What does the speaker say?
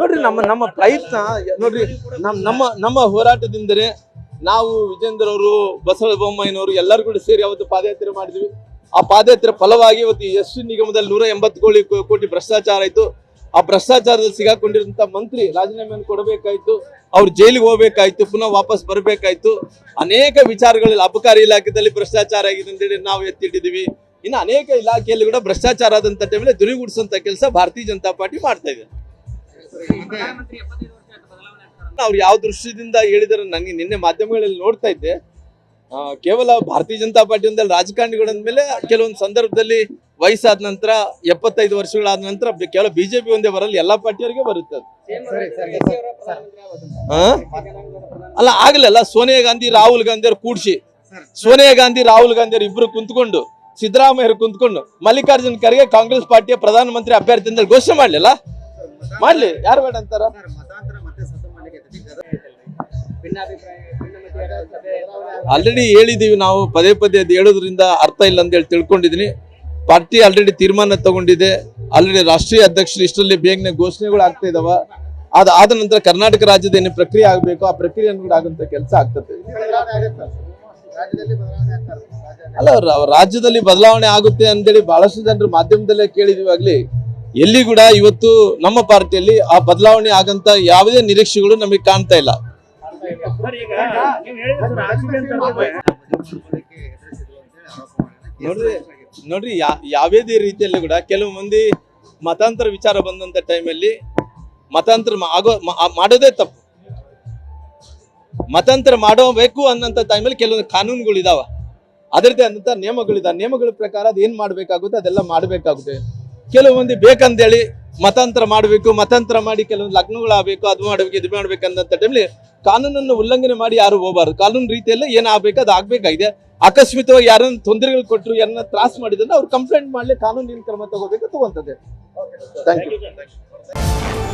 ನೋಡ್ರಿ ನಮ್ಮ ನಮ್ಮ ಪ್ರಯತ್ನ ನೋಡ್ರಿ ನಮ್ ನಮ್ಮ ನಮ್ಮ ಹೋರಾಟದಿಂದಲೇ ನಾವು ವಿಜೇಂದ್ರ ಅವರು ಬಸವ ಬೊಮ್ಮಾಯಿನವರು ಎಲ್ಲರೂ ಕೂಡ ಸೇರಿ ಅವತ್ತು ಪಾದಯಾತ್ರೆ ಮಾಡಿದ್ವಿ. ಆ ಪಾದಯಾತ್ರೆ ಫಲವಾಗಿ ಇವತ್ತು ಎಸ್ ನಿಗಮದಲ್ಲಿ ನೂರ ಎಂಬತ್ತು ಕೋಟಿ ಕೋಟಿ ಭ್ರಷ್ಟಾಚಾರ ಆಯ್ತು. ಆ ಭ್ರಷ್ಟಾಚಾರದಲ್ಲಿ ಸಿಗಾಕೊಂಡಿರುವಂತ ಮಂತ್ರಿ ರಾಜೀನಾಮೆಯನ್ನು ಕೊಡಬೇಕಾಯ್ತು. ಅವ್ರು ಜೈಲಿಗೆ ಹೋಗ್ಬೇಕಾಯ್ತು ಪುನಃ ವಾಪಸ್ ಬರಬೇಕಾಯ್ತು. ಅನೇಕ ವಿಚಾರಗಳಲ್ಲಿ ಅಬಕಾರಿ ಇಲಾಖೆದಲ್ಲಿ ಭ್ರಷ್ಟಾಚಾರ ಆಗಿದೆ ಅಂತೇಳಿ ನಾವು ಎತ್ತಿಟ್ಟಿದ್ದೀವಿ. ಇನ್ನು ಅನೇಕ ಇಲಾಖೆಯಲ್ಲಿ ಕೂಡ ಭ್ರಷ್ಟಾಚಾರ ಆದಂತ ಟೈಮಲ್ಲಿ ದುರಿಗೂಡಿಸುವಂತ ಕೆಲಸ ಭಾರತೀಯ ಜನತಾ ಪಾರ್ಟಿ ಮಾಡ್ತಾ ಇದೆ. ಅವ್ರು ಯಾವ ದೃಷ್ಟಿಯಿಂದ ಹೇಳಿದಾರೆ ನನಗೆ ನಿನ್ನೆ ಮಾಧ್ಯಮಗಳಲ್ಲಿ ನೋಡ್ತಾ ಇದ್ದೆ. ಕೇವಲ ಭಾರತೀಯ ಜನತಾ ಪಾರ್ಟಿ ಒಂದಲ್ಲಿ, ರಾಜಕಾರಣಿಗಳ ಮೇಲೆ ಕೆಲವೊಂದು ಸಂದರ್ಭದಲ್ಲಿ ವಯಸ್ಸಾದ ನಂತರ, ಎಪ್ಪತ್ತೈದು ವರ್ಷಗಳಾದ ನಂತರ ಕೇವಲ ಬಿಜೆಪಿ ಒಂದೇ ಬರಲ್ಲ, ಎಲ್ಲಾ ಪಾರ್ಟಿಯವರಿಗೆ ಬರುತ್ತೆ? ಅಲ್ಲ ಆಗ್ಲಿಲ್ಲ ಸೋನಿಯಾ ಗಾಂಧಿ, ರಾಹುಲ್ ಗಾಂಧಿ ಅವ್ರು ಕೂಡ್ಸಿ. ಸೋನಿಯಾ ಗಾಂಧಿ, ರಾಹುಲ್ ಗಾಂಧಿ ಅವ್ರು ಇಬ್ರು ಕುಂತ್ಕೊಂಡು ಸಿದ್ದರಾಮಯ್ಯ ಕುಂತ್ಕೊಂಡು ಮಲ್ಲಿಕಾರ್ಜುನ್ ಖರ್ಗೆ ಕಾಂಗ್ರೆಸ್ ಪಾರ್ಟಿಯ ಪ್ರಧಾನಮಂತ್ರಿ ಅಭ್ಯರ್ಥಿ ಅಂತ ಘೋಷಣೆ ಮಾಡ್ಲಿಲ್ಲ? ಮಾಡ್ಲಿ. ಯಾರು ಬೇಡ ಅಂತಾರ? ಆಲ್ರೆಡಿ ಹೇಳಿದೀವಿ ನಾವು, ಪದೇ ಪದೇ ಅದು ಹೇಳೋದ್ರಿಂದ ಅರ್ಥ ಇಲ್ಲ ಅಂತ ಹೇಳಿ ತಿಳ್ಕೊಂಡಿದೀನಿ. ಪಾರ್ಟಿ ಆಲ್ರೆಡಿ ತೀರ್ಮಾನ ತಗೊಂಡಿದೆ. ಆಲ್ರೆಡಿ ರಾಷ್ಟ್ರೀಯ ಅಧ್ಯಕ್ಷರು ಇಷ್ಟರಲ್ಲಿ ಬೇಗನೆ ಘೋಷಣೆಗಳು ಆಗ್ತಾ ಇದಾವ. ಅದಾದ ನಂತರ ಕರ್ನಾಟಕ ರಾಜ್ಯದ ಏನು ಪ್ರಕ್ರಿಯೆ ಆಗಬೇಕು ಆ ಪ್ರಕ್ರಿಯೆ ಕೂಡ ಆಗುವಂತ ಕೆಲಸ ಆಗ್ತದೆ. ಅಲ್ಲ ರಾಜ್ಯದಲ್ಲಿ ಬದಲಾವಣೆ ಆಗುತ್ತೆ ಅಂತೇಳಿ ಬಹಳಷ್ಟು ಜನರು ಮಾಧ್ಯಮದಲ್ಲೇ ಕೇಳಿದಿವಾಗ್ಲಿ ಆಗ್ಲಿ. ಎಲ್ಲಿ ಕೂಡ ಇವತ್ತು ನಮ್ಮ ಪಾರ್ಟಿಯಲ್ಲಿ ಆ ಬದಲಾವಣೆ ಆಗಂತ ಯಾವುದೇ ನಿರೀಕ್ಷೆಗಳು ನಮಗೆ ಕಾಣ್ತಾ ಇಲ್ಲ. ಸರ್ ಈಗ ನೀವು ಹೇಳಿದ್ರೆ ಸರ್ ಆರ್ಸಿಬಿ ಅಂತ ಅನ್ಕೊಂಡೆ. ನೋಡ್ರಿ ನೋಡ್ರಿ ಯಾವ್ಯಾವುದೇ ರೀತಿಯಲ್ಲಿ ಕೂಡ ಕೆಲವು ಮಂದಿ ಮತಾಂತರ ವಿಚಾರ ಬಂದಂತ ಟೈಮಲ್ಲಿ ಮತಾಂತರ ಆಗೋ ಮಾಡೋದೇ ತಪ್ಪು. ಮತಾಂತರ ಮಾಡಬೇಕು ಅನ್ನೋಂಥ ಟೈಮಲ್ಲಿ ಕೆಲವೊಂದು ಕಾನೂನುಗಳು ಇದಾವ ಅಂತ ನಿಯಮಗಳು ನಿಯಮಗಳಿದಾವೆ. ನಿಯಮಗಳ ಪ್ರಕಾರ ಅದು ಏನ್ ಮಾಡ್ಬೇಕಾಗುತ್ತೆ? ಅದೆಲ್ಲ ಮಾಡ್ಬೇಕಾಗುತ್ತೆ. ಕೆಲವು ಮಂದಿ ಬೇಕಂತೇಳಿ ಮತಾಂತರ ಮಾಡಬೇಕು, ಮತಾಂತರ ಮಾಡಿ ಕೆಲವೊಂದು ಲಗ್ನಗಳಾಗಬೇಕು, ಅದು ಮಾಡಬೇಕು, ಇದು ಮಾಡ್ಬೇಕು ಅನ್ನಂತ ಟೈಮಲ್ಲಿ ಕಾನೂನನ್ನು ಉಲ್ಲಂಘನೆ ಮಾಡಿ ಯಾರು ಹೋಗಬಾರ್ದು. ಕಾನೂನು ರೀತಿಯಲ್ಲಿ ಏನ್ ಆಗ್ಬೇಕು, ಅದು ಆಗ್ಬೇಕಾಗಿದೆ. ಅಕಸ್ಮಿತವಾಗಿ ಯಾರನ್ನ ತೊಂದರೆಗಳು ಕೊಟ್ಟರು ಯಾರನ್ನ ತ್ರಾಸ ಮಾಡಿದ್ರೆ ಅವ್ರು ಕಂಪ್ಲೇಂಟ್ ಮಾಡ್ಲಿ, ಕಾನೂನಿನ ಕ್ರಮ ತಗೋಬೇಕು ತಗೊಂತದೆ. Thank you.